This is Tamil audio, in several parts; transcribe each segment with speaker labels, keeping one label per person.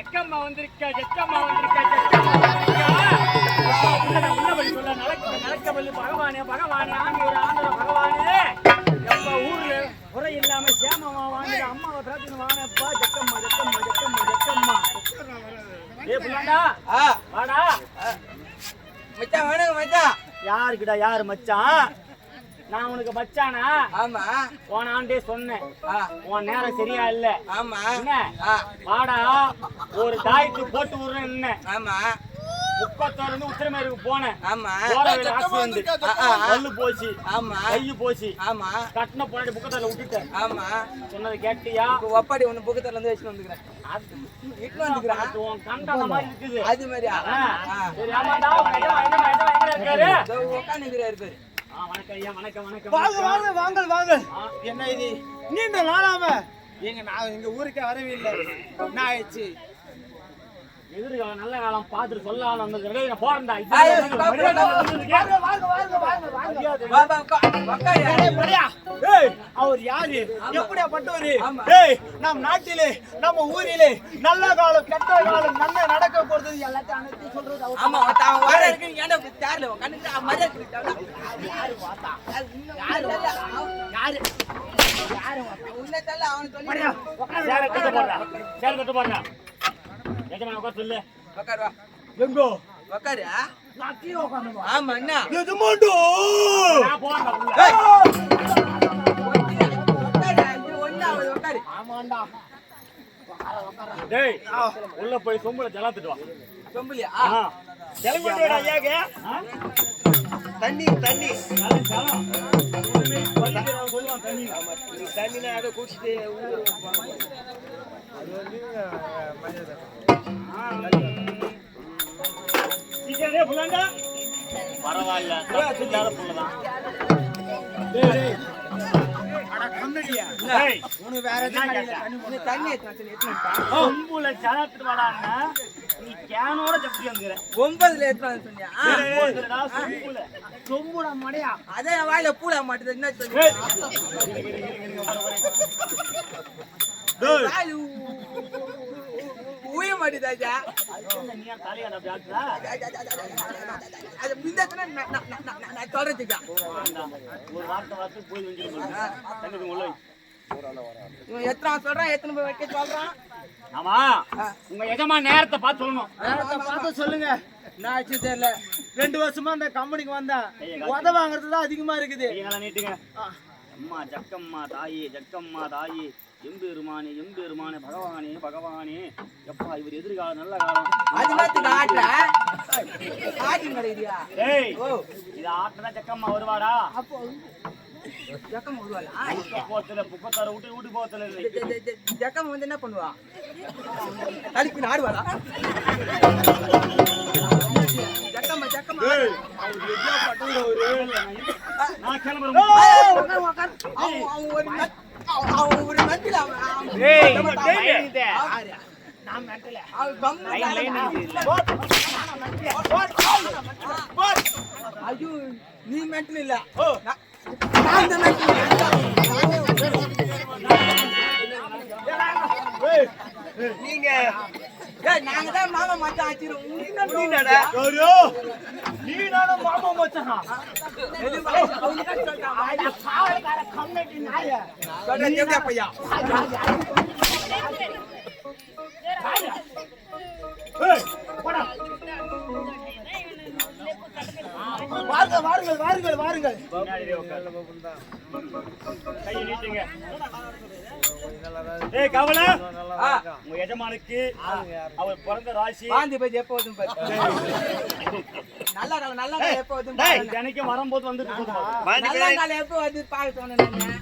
Speaker 1: ஜக்கம்மா வந்திருக்கா ஜக்கம்மா வந்திருக்கா உள்ளபடி சொல்ல நடக்க நடக்கபல்லி பகவானே பகவானே ஆண்டவர் ஆண்டவர் பகவானே. எப்ப ஊர்ல குறை இல்லாம சேமமா வாங்கிற அம்மாவை பிரார்த்தனை வானப்பா ஜக்கம்மா ஜக்கம்மா ஜக்கம்மா ஜக்கம்மா. ஏ புள்ளாண்டா.
Speaker 2: ஆ,
Speaker 1: வாடா.
Speaker 2: மச்சான் வணக்கம் மச்சான்.
Speaker 1: யாருக்குடா யாரு மச்சான்? நான் உனக்கு மச்சானா
Speaker 2: ஆமா.
Speaker 1: போன ஆண்டே சொன்னேன் உன் நேரம் சரியா இல்ல.
Speaker 2: ஆமா.
Speaker 1: என்ன? வாடா ஒரு தாயத்து போட்டு விடுறேன் என்ன
Speaker 2: ஆமா.
Speaker 1: முப்பத்தோருந்து உத்திரமேருக்கு போனேன்.
Speaker 2: ஆமா.
Speaker 1: போற வழியில ஆக்சிடென்ட் பல்லு போச்சு.
Speaker 2: ஆமா.
Speaker 1: கை போச்சு.
Speaker 2: ஆமா.
Speaker 1: கட்டின போனாடி புக்கத்தால விட்டுட்டேன்.
Speaker 2: ஆமா.
Speaker 1: சொன்னது கேட்டியா?
Speaker 2: இப்ப ஒப்பாடி ஒண்ணு புக்கத்துல இருந்து வச்சுட்டு வந்துக்கிறேன்.
Speaker 1: அது
Speaker 2: இட்டு வந்துக்கிறேன்.
Speaker 1: அது உன் கண்டான மாதிரி இருக்குது.
Speaker 2: அது.
Speaker 1: ஆ. சரி ஆமாடா உங்க எஜமா
Speaker 3: வாங்க. வாங்க வாங்க வாங்க. என்ன இது? நீண்ட நாளாம. எங்க நான் எங்க ஊருக்கே வரவே இல்லை. என்ன ஆயிடுச்சு?
Speaker 1: எதிர்காலம் நல்ல காலம் பார்த்துட்டு சொல்லலாம் வந்திருக்கிறேன் நான் போறேன்டா.
Speaker 3: அவர் யாரு? எப்படியாப்பட்டவரு. ஏய் நம் நாட்டிலே நம்ம ஊரிலே நல்ல காலம் கெட்ட காலம் நன்மை நடக்க போறது எல்லாத்தையும் அனைத்தையும் சொல்றது
Speaker 2: ஆமா அவன் வர இருக்கு மரியாதை கொடுத்தானா? அது இன்னும்
Speaker 3: யாரு
Speaker 2: தெரியல.
Speaker 3: யாரு?
Speaker 2: உன்னை தெரியல, அவனுக்கு
Speaker 1: சேலை கட்டு. சேலை கட்டு. எஜமான் உட்கார சொல்லு.
Speaker 2: உக்காரு, வா.
Speaker 3: எங்கோ? உட்காந்துமா
Speaker 2: ஆமா என்ன
Speaker 3: எதுமாண்டோ?
Speaker 1: நான்
Speaker 2: ஆகுது, உக்காரு.
Speaker 3: ஆமாண்டா.
Speaker 1: டேய், உள்ள போய் சொம்புல ஜலாத்துட்டு வா.
Speaker 2: சொம்புலியா?
Speaker 3: ஐயாக்கு? தண்ணி தண்ணி.
Speaker 1: தண்ணி.
Speaker 3: தண்ணினா அதை குடிச்சிட்டு
Speaker 1: சீக்கிரம் புள்ளாண்டா. பரவாயில்ல புள்ளதான். என்ன
Speaker 2: வாயில பூல என்ன சொல்லு
Speaker 1: டேய்.
Speaker 2: வாயில ஊ- ஊ- ஊ- ஊய மாட்டுதாச்சா
Speaker 1: நீ ஏன் தலையாட அப்படி ஆட்டுறா?
Speaker 2: அது நான்.
Speaker 1: ஒரு வார்த்தை வார்த்தை போய்.
Speaker 2: இவன் எத்தனை சொல்றான் எத்தனை போய் வைக்க சொல்றான்?
Speaker 1: ஆமா உங்க எஜமா நேரத்தை பார்த்து சொல்லணும்.
Speaker 3: நேரத்தை பார்த்து சொல்லுங்க. நான் ஆச்சு தெரியல. ரெண்டு வருஷமா அந்த கம்பெனிக்கு வந்தேன். உத வாங்குறது தான் அதிகமா இருக்குது.
Speaker 1: நீட்டுங்க. அம்மா ஜக்கம்மா தாயே ஜக்கம்மா தாயே. எம்பெருமானே எம்பெருமானே பகவானே பகவானே. எப்பா இவர் எதிர்காலம் நல்ல காலம்.
Speaker 2: அது நேரத்துக்கு ஆட்ட ஆட்டு கிடைக்குதியா
Speaker 1: டேய்
Speaker 2: ஓ.
Speaker 1: இது ஆட்டதான் ஜக்கம்மா வருவாடா?
Speaker 2: அப்போ ஜக்கம்
Speaker 1: போத்துல புக்கத்தார விட்டு வீட்டு போத்துல
Speaker 2: ஜக்கம் வந்து என்ன பண்ணுவா? தடுப்பி ஆடுவாளா? ஜக்கம்மா ஜக்கம்மா.
Speaker 1: நான் கிளம்புறேன்.
Speaker 2: உட்காரு, உட்காரு. அவன் அவன் ஒரு ஐயோ நீ மென்டல் இல்ல. நான் நான் தான் mental.
Speaker 3: நீங்க
Speaker 2: நாங்க தான் மாமா மச்சான் ஆச்சிரும்
Speaker 3: யாரோ? நீ நானும் மாமா மச்சான்? காவல்கார கம்யூனிட்டி நாய ஏய், போடா. வாருங்கள் வாருங்கள் வாருங்கள்.
Speaker 1: ஏய் கவலை. உங்க எஜமானுக்கு அவர் பிறந்த ராசி.
Speaker 2: வாந்தி போய் எப்போ பாரு. நல்ல காலம் நல்ல காலம் எப்போ பாரு.
Speaker 1: தினைக்கும் வரும்போது போதும்?
Speaker 2: நல்ல காலம் எப்போ வருது பாரு சொன்னேன்.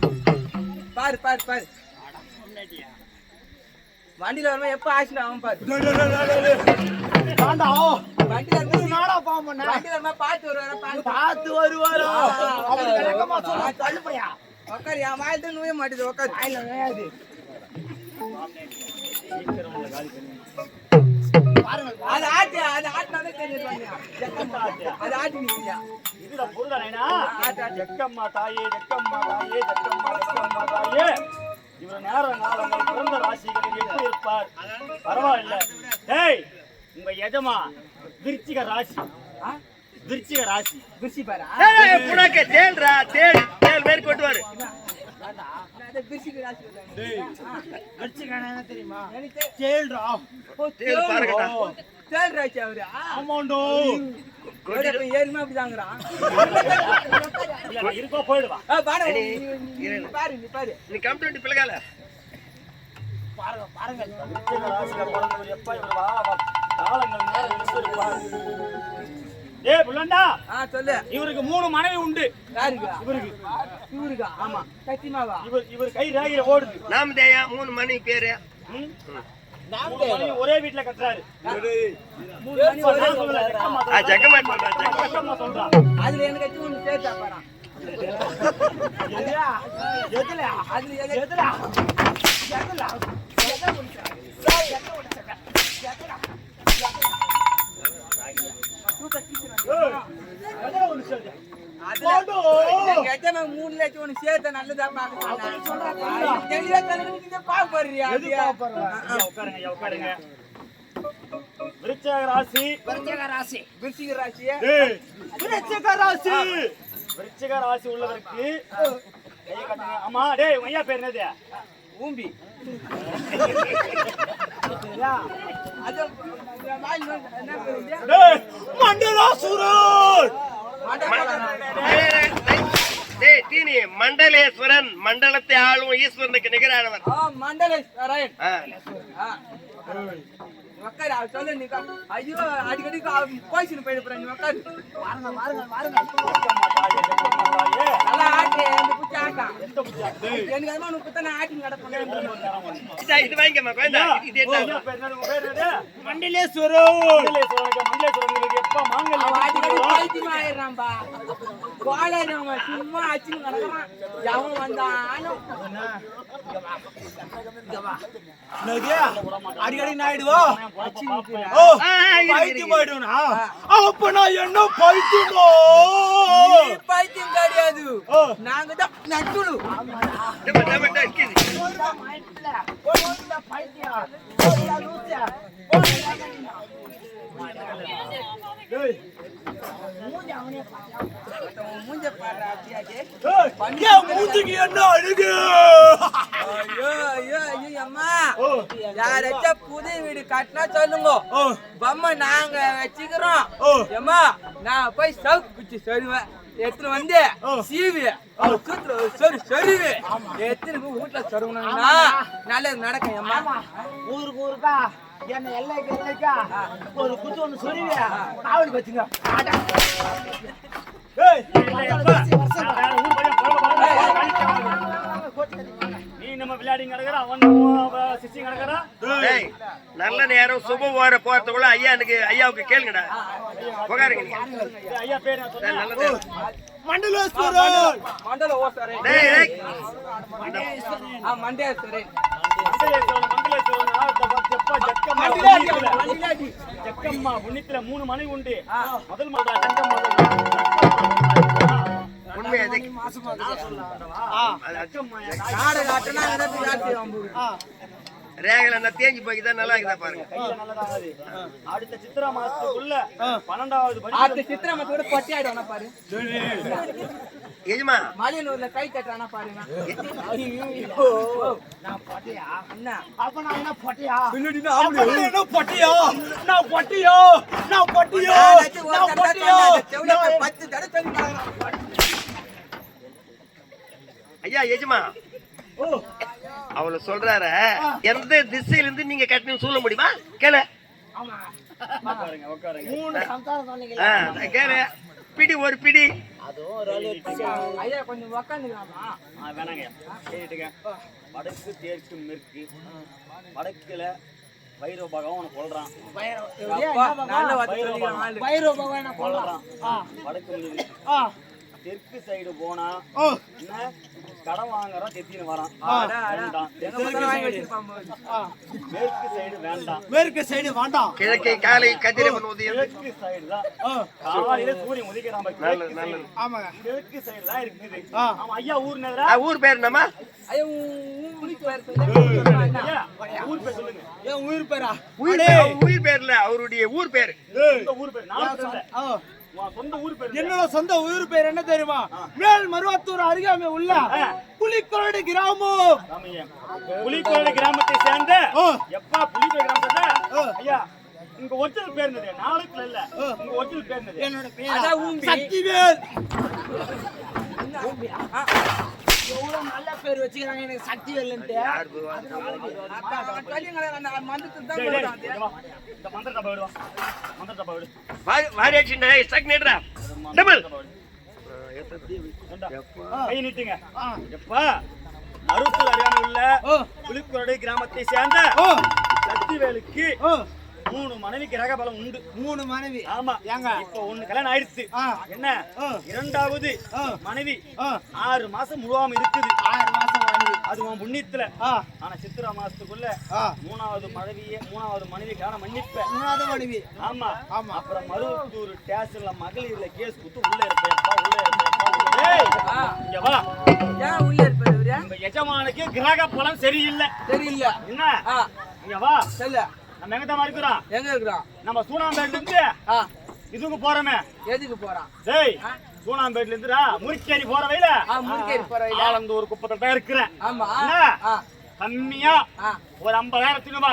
Speaker 2: பாரு பாரு பாரு. வண்டியில வரும்போது எப்போ ஆக்சிடென்ட் ஆகும் பாரு. வரும்போது பார்த்து வருவாரா? உட்காரு என் தான் நுழைய மாட்டேது உட்காரு
Speaker 3: வாயில நுழையாது
Speaker 1: சீக்கிரம் உங்களை காலி பண்ணி
Speaker 2: அது ஆட்டு அது ஆட்டினாலே தெரியும் அது ஆட்டி நீங்க
Speaker 1: இதுல ஜக்கம்மா தாயே ஜக்கம்மா தாயே ஜக்கம்மா ஜக்கம்மா தாயே இவர் காலங்கள் பிறந்த ராசிகளில் எப்படி இருப்பார் பரவாயில்ல டேய் உங்க எஜமா விருச்சிக ராசி
Speaker 2: ஆ?
Speaker 1: விருச்சிக ராசி
Speaker 2: பிரிச்சு பாரா
Speaker 4: புனாக்க தேல்ரா தேல் தேல் கொண்டு
Speaker 1: தெரியுமா?
Speaker 4: தேல்ரா
Speaker 2: ஓ,
Speaker 4: தேல் பாருங்கடா
Speaker 2: ஓ, தேல் ராசி அவரு.
Speaker 4: ஆமாண்டோ
Speaker 1: இருக்கோ போயிடுவா.
Speaker 2: ஆ, பாரு, பாரு நீ பாரு.
Speaker 4: நீ கம்ப்ளைண்ட் பிள்ளைகால
Speaker 1: விருச்சிக ராசியில பிறந்தவர் எப்ப இவர் வா வா, காலங்கள் நேரம் டேய் புள்ளண்டா.
Speaker 2: ஆ சொல்லு.
Speaker 1: இவருக்கு மூணு மனைவி உண்டு.
Speaker 2: யாருக்கா?
Speaker 1: இவருக்கு.
Speaker 2: இவருக்கா? ஆமா. சத்தியமாவா?
Speaker 1: இவர் இவர் கை ரேகையில ஓடுது.
Speaker 4: நாம தேயா மூணு மணி பேரு.
Speaker 1: மனைவி ஒரே வீட்டுல கட்டுறாரு.
Speaker 2: அதுல எனக்கு வச்சு ஒண்ணு சேர்த்தா பாரு.
Speaker 1: எதுல? எதுல?
Speaker 2: அதுல
Speaker 1: எதுல? ஏய், எதுல ஒண்ணு சொல்லு?
Speaker 2: அதுல எனக்கு எத்தனை மூணு லட்சம் ஒண்ணு சேர்த்தா நல்லதா பாக்க தெளிவா தலைவனுக்கு பாக்க போறியா
Speaker 1: உட்காருங்க, ஐயா, ராசி விருச்சிக ராசி
Speaker 2: விருச்சிக ராசிய
Speaker 1: ஏய், ராசி விருச்சிக ராசி உள்ளவருக்கு கையை ஆமா டேய் உங்க ஐயா பேர் என்னது
Speaker 2: ஊம்பி அது
Speaker 4: மண்டலேஸ்வரன் மண்டலத்தை ஆளும் ஈஸ்வரனுக்கு நிகரானவன்
Speaker 2: ஆ மண்டலேஸ்வரன். ஐயோ அடிக்கடி போயிச்சுன்னு போயிட்டு போறேன் நல்லா ஆட்டு சும்மா அச்சுன்னு கிடக்குறான். எவன் வந்தாலும்.
Speaker 3: அடிக்கடி நாயிடுவா பைத்தியம். ஆயிடுவா அப்ப நான் என்ன பைத்தியமோ
Speaker 2: நீ பைத்தியம் கிடையாது
Speaker 3: ஓ.
Speaker 2: நாங்க தான் நட்டுடு
Speaker 4: டேய், டேய், டேய், இருக்குது.
Speaker 1: டேய்,
Speaker 2: மூஞ்ச பாரு அப்படியாச்சு
Speaker 3: ஏய், என் மூஞ்சிக்கு என்ன அழுகு?
Speaker 2: யாராச்சும் புது வீடு கட்டினா சொல்லுங்க. பொம்மை நாங்க வச்சுக்கிறோம்.
Speaker 3: ஓ.
Speaker 2: ஏம்மா நான் போய் சவுக்கு குச்சி சொல்லுவேன். எடுத்துட்டு வந்து. சீவி சரி சரிவு எடுத்துட்டு போய் வீட்டுல சொருவணும்னா நல்லது நடக்கும் அம்மா
Speaker 3: ஊருக்கு ஊருக்கா என்ன எல்லைக்கு எல்லைக்கா ஒரு குத்து ஒண்ணு சொல்லுவியா காவலுக்கு வச்சுங்க
Speaker 1: நம்ம விளையாடி கிடக்குற அவன் சிச்சி கிடக்குறா.
Speaker 4: டேய், நல்ல நேரம் சுப ஓர போறதுக்குள்ள ஐயா எனக்கு ஐயாவுக்கு கேளுங்கடா. உட்காருங்க
Speaker 1: ஐயா பேர்?
Speaker 4: நல்ல நேரம்.
Speaker 3: மண்டலேஸ்வரன்.
Speaker 2: மண்டல ஓசரே
Speaker 4: டேய் டேய்
Speaker 2: ஆ
Speaker 1: மண்டலேஸ்வரன், ஆ, ஜக்கம்மா, புண்ணியத்துல. மூணு மனைவி உண்டு. முதல் மதா ஜக்கம்மா
Speaker 4: உண்மை அது
Speaker 1: ஜக்கம்மா
Speaker 2: நாடு காட்டுனா
Speaker 4: ரேகல தேஞ்சு போய்க்குதா நல்லா இருக்குதா பாருங்க.
Speaker 1: அடுத்த சித்திரா மாசத்துக்குள்ள பன்னெண்டாவது
Speaker 2: அடுத்த சித்திரமத்தோட பொட்டி ஆயிடுவானா பாரு.
Speaker 4: எஜமா.
Speaker 2: மலையனூர்ல கை தட்டுறானா பாருங்க அண்ணா.
Speaker 3: அப்ப நான் என்ன பொட்டியா?
Speaker 2: பின்னாடி
Speaker 3: என்ன பொட்டியா? நான் பொட்டியா? நான் பொட்டியா?
Speaker 2: நானாச்சும் ஒரு
Speaker 3: நான்
Speaker 2: தடவை
Speaker 3: பொட்டியா?
Speaker 2: சொன்னேன், அந்த செவுல பத்து தடவை சொல்லி பாருங்க.
Speaker 4: ஐயா எஜமா. அவளை சொல்றாரு எந்த திசையில இருந்து நீங்க கட்டணும் சொல்ல முடியுமா? கேளு. கேளு. பிடி ஒரு பிடி.
Speaker 1: வடக்கு தேற்கு மேற்கு வடக்குல வைரவ பகவான் உனக்கு கொள்றான்.
Speaker 3: பைரவ பகவான?
Speaker 1: கொள்றான் வடக்கு தெற்கு சைடு போனா கடன் வாங்குறோம் தெத்தின்னு வரான் மேற்கு சைடு வேண்டாம்.
Speaker 3: மேற்கு சைடு வேண்டாம்.
Speaker 4: கிழக்கே காலை கதிரவன் உதயம்.
Speaker 1: கிழக்கு சைடு தான்.
Speaker 3: ஆ,
Speaker 1: காலையில சூரியன் உதிக்கிறான்.
Speaker 3: ஆமாங்க.
Speaker 1: சைடு தான் இருக்குது. ஆமா ஐயா ஊர் நேரா
Speaker 4: ஊர் பேர் என்னம்மா?
Speaker 2: ஐயோ,
Speaker 1: ஊர் பேர் சொல்லுங்க.
Speaker 3: ஏன் உயிர் பேரா?
Speaker 4: உயிர் பேர் அவர் உயிர் பேர்ல அவருடைய ஊர் பேர்.
Speaker 1: ஊர் பேர் நான் உன் சொந்த ஊர் பேர் இல்ல.
Speaker 3: என்னோட சொந்த உயிர் பேர் என்ன தெரியுமா? மேல் மருவத்தூர் அருகாமை உள்ள புலிக்கோடு கிராமம்.
Speaker 1: புலிக்கோடு கிராமத்தை சேர்ந்த. எப்பா புலிக்கோடு கிராமத்தை. ஐயா உங்க ஒரிஜினல் பேர் என்னது? நாளுக்குல இல்ல. உங்க ஒரிஜினல் பேர் என்னது?
Speaker 3: என்னோட பேர். சக்திவேல்.
Speaker 5: எவ்வளவு நல்ல பேர் வச்சுக்கிறாங்க எனக்கு சக்தி இல்லைன்ட்டு
Speaker 2: அதான் அவன் சொல்லிங்களே, நான் மந்தத்துக்கு தான்
Speaker 1: டேய், டேய்,
Speaker 2: போடுறான் அது.
Speaker 1: இங்க வா. இந்த மந்திர டப்பா விடுவா மந்திர டப்பா விடு
Speaker 4: வாரியாச்சுண்டா ஸ்டக் நேட்ரா டபுள்
Speaker 1: கை நீட்டுங்க. எப்பா? மருத்துவ அருகாமல் உள்ள
Speaker 3: ஓ.
Speaker 1: புலிக்கோடு கிராமத்தை சேர்ந்த
Speaker 3: ஓ.
Speaker 1: சக்திவேலுக்கு
Speaker 3: ஓ.
Speaker 1: மூணு மனைவிக்கு ரகபலம் உண்டு.
Speaker 3: மூணு மனைவி.
Speaker 1: ஆமா.
Speaker 3: ஏங்க?
Speaker 1: இப்ப ஒண்ணு கல்யாணம் ஆயிடுச்சு. என்ன. இரண்டாவது. மனைவி. ஆறு மாசம் முழுவாம இருக்குது.
Speaker 3: ஆறு மாசம் மனைவி
Speaker 1: அது உன் புண்ணியத்துல. ஆனா சித்திரை மாசத்துக்குள்ள மூணாவது மனைவிய மூணாவது மனைவிக்கான மன்னிப்ப.
Speaker 3: மூணாவது மனைவி.
Speaker 1: ஆமா.
Speaker 3: ஆமா.
Speaker 1: அப்புறம் மருவத்தூர் ஸ்டேஷன்ல மகளிர்ல கேஸ் குத்து உள்ள இருப்பேப்பா உள்ள இருப்பேப்பா. இங்க வா.
Speaker 2: ஏன் உள்ள?
Speaker 1: உங்க எஜமானுக்கு கிரக பலம் சரியில்லை.
Speaker 2: தெரியல
Speaker 1: என்ன இங்க வா.
Speaker 2: சொல்லு.
Speaker 1: நம்ம எங்க தான் இருக்கிறோம்
Speaker 2: எங்க இருக்கிறான்?
Speaker 1: நம்ம சூனாம்பேட்ல இருந்து இதுக்கு போறோமே.
Speaker 2: எதுக்கு போறான்?
Speaker 1: டேய். சூனாம்பேட்ல இருந்துடா முறிச்சேரி போற வழியில
Speaker 2: ஆ, முறுக்கேறி போற வழியில.
Speaker 1: ஆலந்தூர் குப்பத்தில் தான் இருக்கிறேன்.
Speaker 2: ஆமா.
Speaker 1: கம்மியா? ஒரு ஐம்பதாயிரம் தின்னுமா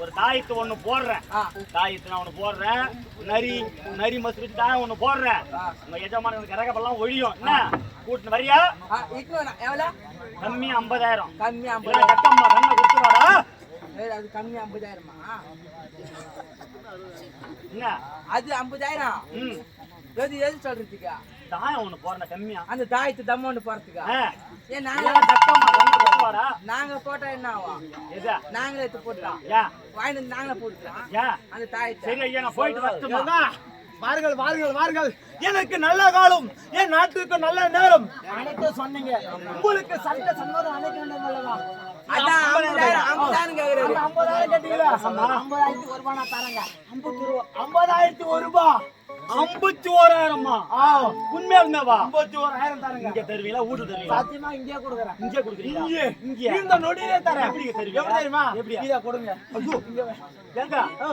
Speaker 1: ஒரு தாயத்து ஒண்ணு போடுறேன். தாயத்து நான் ஒண்ணு போடுறேன். நரி நரி மசு வச்சு தாயம் ஒண்ணு போடுறேன். உங்க எஜமான கரகப்பெல்லாம் ஒழியும். என்ன? கூட்டின்னு வரியா? கம்மியா ஐம்பதாயிரம்.
Speaker 2: கம்மி
Speaker 1: இல்ல,
Speaker 2: ஐம்பதாயிரம்.
Speaker 1: கண்ணை கொடுத்துவாடா
Speaker 2: அது கம்மி ஐம்பதாயிரமா?
Speaker 1: என்ன?
Speaker 2: அது ஐம்பதாயிரம்.
Speaker 1: ம்.
Speaker 2: எது எது சொல்றதுக்கா?
Speaker 1: தாயம் ஒண்ணு போடுறேன் கம்மியா.
Speaker 2: அந்த தாயத்து தம்மோன்னு போறதுக்கா
Speaker 1: ஆ.
Speaker 2: ஏன் நாங்க நாங்க போட்டா என்ன ஆகும்? நாங்களே எடுத்து போட்டுலாம் வாங்கிட்டு வந்து நாங்களே போட்டுக்கலாம். அந்த தாயத்தை.
Speaker 1: சரி ஐயா நான் போயிட்டு வரட்டுமா?
Speaker 3: வாருங்கள் வாருங்கள் வாருங்கள். எனக்கு நல்ல காலம் என் நாட்டுக்கு நல்ல நேரம். அனைத்தும் சொன்னீங்க. உங்களுக்கு சட்ட சம்மதம் அனைத்து வேண்டும் அல்லவா
Speaker 2: அதான் ஐம்பதாயிரம். ஐம்பதாயிரம். கேக்குறாரு
Speaker 3: அந்த ஐம்பதாயிரம் கேட்டீங்களா ஐம்பதாயிரத்தி ஒரு ரூபாய் நான் தரேங்க. ஐம்பத்தி ரூபா ஐம்பதாயிரத்தி ஒரு ரூபாய்
Speaker 1: ஐம்பத்தி ஓராயிரமா
Speaker 3: ஆ
Speaker 1: உண்மையா உண்மையாவா
Speaker 3: ஐம்பத்தி ஓராயிரம் தரேங்க.
Speaker 1: இங்க தருவீங்களா? வீட்டு தருவீங்களா?
Speaker 3: சத்தியமா இங்கே கொடுக்குறேன்.
Speaker 1: இங்கே கொடுக்குறீங்களா?
Speaker 3: இங்கே
Speaker 1: இங்கே
Speaker 3: இந்த நொடியிலே தரேன்.
Speaker 1: தருவீங்க?
Speaker 3: எப்படி தெரியுமா?
Speaker 1: எப்படியா?
Speaker 3: இதை கொடுங்க. ஐயோ. இங்க வே.
Speaker 1: ஏங்க
Speaker 3: ஆ.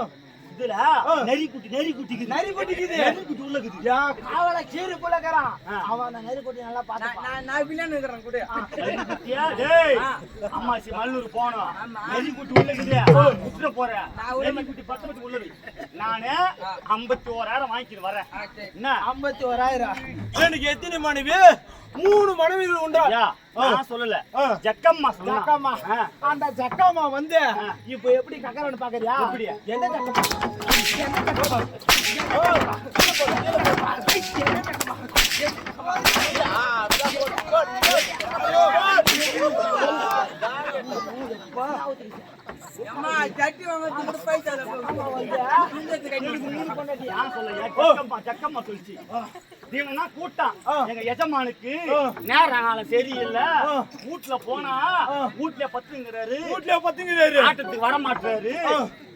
Speaker 1: இதுல நரி குட்டி நரி குட்டிக்குது.
Speaker 3: நரி குட்டிக்குது.
Speaker 1: நரி குட்டி உள்ள இருக்குது
Speaker 3: யா, காவலை கீறு புள்ளக்கறான்
Speaker 1: ஆ.
Speaker 3: அவன் அந்த நெருக்குட்டி நல்லா
Speaker 2: நான்
Speaker 3: பார்த்துப்பான்.
Speaker 2: நான் நான் வில்லன் இருக்கிறேன் கூட.
Speaker 1: நரி குட்டியா? டேய்.
Speaker 2: ஆ.
Speaker 1: அம்மாச்சி மல்லூர் போனோம்.
Speaker 2: ஆமா.
Speaker 1: நரி குட்டி உள்ள இருக்குது போறேன்.
Speaker 2: நான் உள்ள
Speaker 1: நரி குட்டி பத்து பத்து உள்ளது. நானு ஐம்பத்தி ஓராயிரம் வாங்கிட்டு வரேன். என்ன?
Speaker 3: ஐம்பத்தி ஓராயிரம் எனக்கு எத்தனை மனைவி? மூணு மனைவிகள் உண்டா?
Speaker 1: நான் சொல்லல. ஜக்கம்மா
Speaker 3: ஜக்கம்மா. அந்த ஜக்கம்மா வந்து இப்ப எப்படி கக்கறன்னு பாக்குறியா?
Speaker 1: எப்படியா?
Speaker 3: எந்த ஜக்கம்மா? எந்த ஜக்கம்மா? ஓ,
Speaker 2: அம்மா சட்டி வாங்குறதுக்கு கூட பைசா
Speaker 1: ஜக்கம்மா சொல்லிச்சு. இவனா கூட்டம்.
Speaker 3: ஆ.
Speaker 1: எங்க எஜமானுக்கு. நேரம் காலம் சரியில்லை. வீட்டுல போனா. வீட்டுல பத்துங்கிறாரு.
Speaker 3: வீட்டுல பத்துங்கிறாரு.
Speaker 1: ஆட்டத்துக்கு வர மாட்டாரு.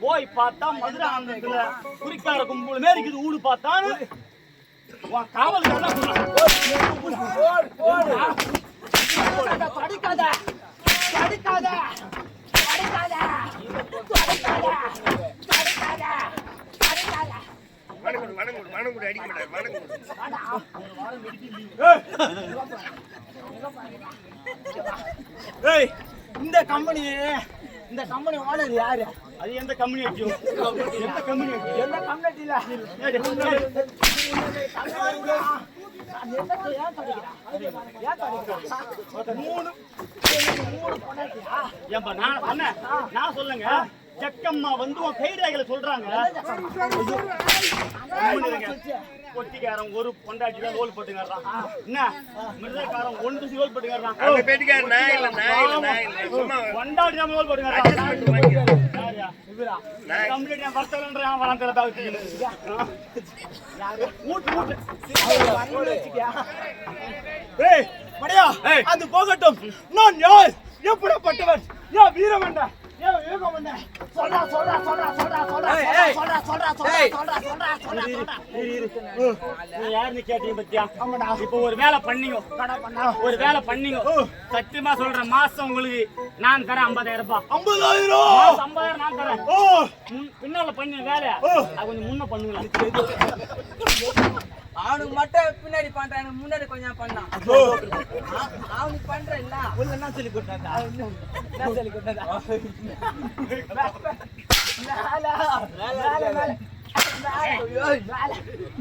Speaker 1: போய் பார்த்தா மதுரை ஆனந்தத்துல குறிக்கார கும்பல் மாரி இருக்குது ஊடு பார்த்தா உன்
Speaker 4: அடிக்க மாட்டார்
Speaker 3: ஏய் இந்த கம்பெனி இந்த கம்பெனி ஓனர் யாரு?
Speaker 1: அது எந்த கம்பெனி வச்சியோ எந்த கம்பெனி வச்சியோ
Speaker 3: எந்த மூணு மூணு?
Speaker 1: ஏன்பா நான் சொன்னேன் நான் சொல்லுங்க. ஜக்கம்மா வந்து உன் கைரேகையில சொல்றாங்க ஒரு பொண்டாட்டி தான் ரோல் போட்டுங்கிறான் என்ன? மிருதக்காரன் ஒன்று ரோல் போட்டுங்கிறான்
Speaker 4: அந்த பெட்டிக்கார நான் இல்ல நான் இல்ல நான் இல்ல சும்மா
Speaker 1: பொண்டாட்டி தான் ரோல்
Speaker 4: நான்
Speaker 1: கம்ப்ளீட் வளர்ந்தல ஊட்டு ஊட்டு
Speaker 3: வரணும்னு வச்சுக்கியா?
Speaker 1: ஏய்
Speaker 3: படையா. அது போகட்டும். நான் யார்? எப்படிப்பட்டவன்? ஏன் வீரமண்ட சொல்றா சொல்றா சொல்றா சொல்றா சொல்றா சொல்றா. சொல்றா சொல்றா சொல்றா
Speaker 2: ஏய்.
Speaker 3: சொல்றா சொல்றா சொல்றா சொல்றா.
Speaker 1: நீ யாருன்னு கேட்டீங்க பத்தியா?
Speaker 3: ஆமாடா.
Speaker 1: இப்போ ஒரு வேலை பண்ணீங்க. ஒரு வேலை பண்ணீங்க. சத்தியமா சொல்றேன் மாசம் உங்களுக்கு நான் தரேன் ஐம்பதாயிரம் ரூபாய்.
Speaker 3: ஐம்பதாயிரம்?
Speaker 1: ஐம்பதாயிரம் நான் தரேன். பின்னால பண்ண வேலை.
Speaker 3: ஓ.
Speaker 1: அது கொஞ்சம் முன்ன பண்ணுங்களா
Speaker 2: அவனுக்கு மட்டும் பின்னாடி பண்றான். எனக்கு முன்னாடி கொஞ்சம் பண்ணான் அவனுக்கு பண்றேன்ல.
Speaker 3: உள்ள என்ன சொல்லி கொடுத்தாங்க என்ன சொல்லி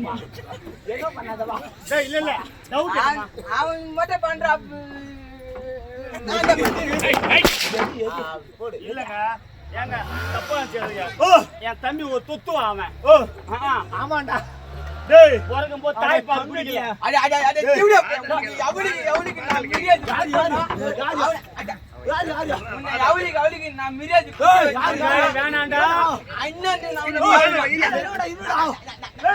Speaker 3: என்ன பண்ணாதவா
Speaker 1: டேய் இல்ல. இல்ல டவுட்
Speaker 2: அவன் அவன் மட்டும் பண்றான் நான் தான் பண்றேன்.
Speaker 1: இல்லங்க. ஏங்க தப்பா செய்யாதீங்க
Speaker 3: ஓ.
Speaker 1: என் தம்பி ஒரு தொத்துவான் அவன்.
Speaker 3: ஓ.
Speaker 1: ஆ, ஆ.
Speaker 3: ஆமாண்டா.
Speaker 1: டேய். பிறக்கும் போது தாய்ப்பால் குடிக்கல
Speaker 2: அட, அட, அட, திவ்யா, அவனுக்கு அவனுக்கு நான் மிரியாதி
Speaker 3: யாரு
Speaker 2: நான்?
Speaker 1: டேய், வேணாம்டா
Speaker 2: அண்ணன் நான் ஆ,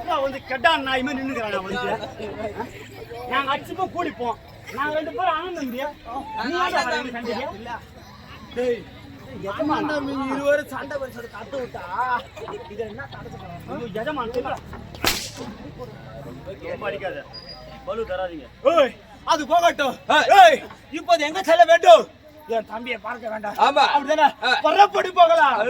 Speaker 1: நான் வந்து கெட்டான் நாய் நின்னுக்கிறான் நாங்க அடிச்சுப்போம் கூடிப்போம் நாங்க ரெண்டு பேரும் ஆனந்தம்
Speaker 3: டேய் எஜமான்டா இருவரும் சண்டை பரிசோட விட்டா இது என்ன
Speaker 1: தராதீங்க.
Speaker 3: ஓய் அது போகட்டும். ஏய். இப்போது எங்க செல்ல வேண்டும்? என் தம்பியை பார்க்க வேண்டாம்.
Speaker 2: ஆமா.
Speaker 3: அப்படிதானே? பரப்படி போகலாம்.